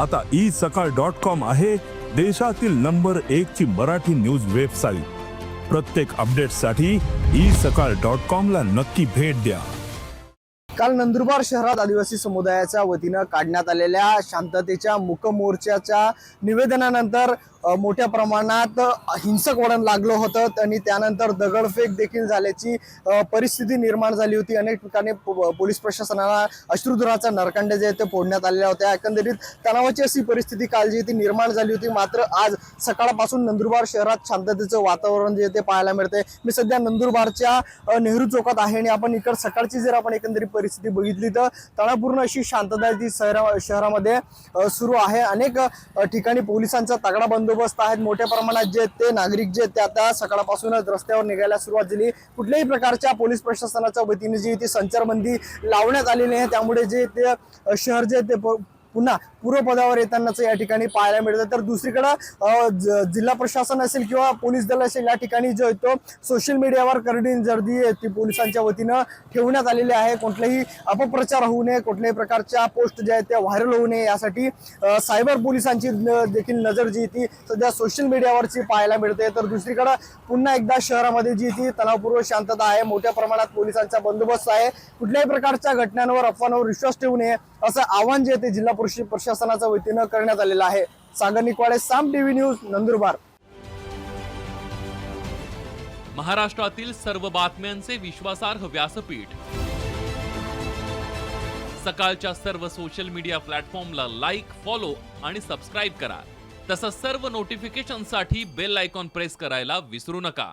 आता ई सकाळ dot com आहे देशातील नंबर एक ची मराठी न्यूज वेबसाईट. प्रत्येक अपडेटसाठी ई सकाळ डॉट कॉम ला नक्की भेट द्या. काल नंदुरबार शहरात आदिवासी समुदायाच्या वतीनं काढण्यात आलेल्या शांततेच्या मुकमोर्चाच्या निवेदनानंतर मोठ्या प्रमाणात हिंसक वळण लागलं होतं आणि त्यानंतर दगडफेक देखील झाल्याची परिस्थिती निर्माण झाली होती. अनेक ठिकाणी पो- पोलीस प्रशासनाला अश्रुधुराचा नरकांड जे ते फोडण्यात आलेल्या होत्या. एकंदरीत तणावाची अशी परिस्थिती काल जी ती निर्माण झाली होती. मात्र आज सकाळपासून नंदुरबार शहरात शांततेचं वातावरण जे आहे ते पाहायला मिळते मी सध्या नंदुरबारच्या नेहरू चौकात आहे आणि आपण इकड सकाळची जर आपण एकंदरीत परिस्थिती बघितली तर तणावपूर्ण अशी शांतता ती शहरा शहरामध्ये सुरू आहे. अनेक ठिकाणी पोलिसांचा तगडा बंद बंदोबस्त आहेत. मोठ्या प्रमाणात जे ते नागरिक जे त्या ते आता सकाळपासूनच रस्त्यावर निघायला सुरुवात झाली. कुठल्याही प्रकारच्या पोलीस प्रशासनाच्या वतीने जी ती संचारबंदी लावण्यात आलेली आहे त्यामुळे जे ते शहर जे ते पुन्हा पूर्वपदावर येतानाच या ठिकाणी पाहायला मिळतं. तर दुसरीकडं ज- जिल्हा प्रशासन असेल किंवा पोलीस दल असेल या ठिकाणी जो येतो सोशल मीडियावर करडी गर्दी ती पोलिसांच्या वतीनं ठेवण्यात आलेली आहे. कुठलाही अपप्रचार होऊ नये कुठल्याही प्रकारच्या पोस्ट ज्या आहेत त्या व्हायरल होऊ नये यासाठी सायबर पोलिसांची देखील नजर जी ती सध्या सोशल मीडियावरची पाहायला मिळते. तर दुसरीकडं पुन्हा एकदा शहरामध्ये जी ती तणावपूर्व शांतता आहे मोठ्या प्रमाणात पोलिसांचा बंदोबस्त आहे. कुठल्याही प्रकारच्या घटनांवर अफवांवर विश्वास ठेवू नये. असं आवाहन जे ते जिल्हा परिषद प्रशासनाच्या वतीनं करण्यात आलेलं आहे. Sagar Nikwade Saam TV news Nandurbar. महाराष्ट्रातील सर्व बातम्यांचे विश्वासार्ह व्यासपीठ. सकाळच्या सर्व सोशल मीडिया प्लॅटफॉर्मला लाईक फॉलो आणि सबस्क्राईब करा. तसंच सर्व नोटिफिकेशनसाठी बेल आयकॉन प्रेस करायला विसरू नका.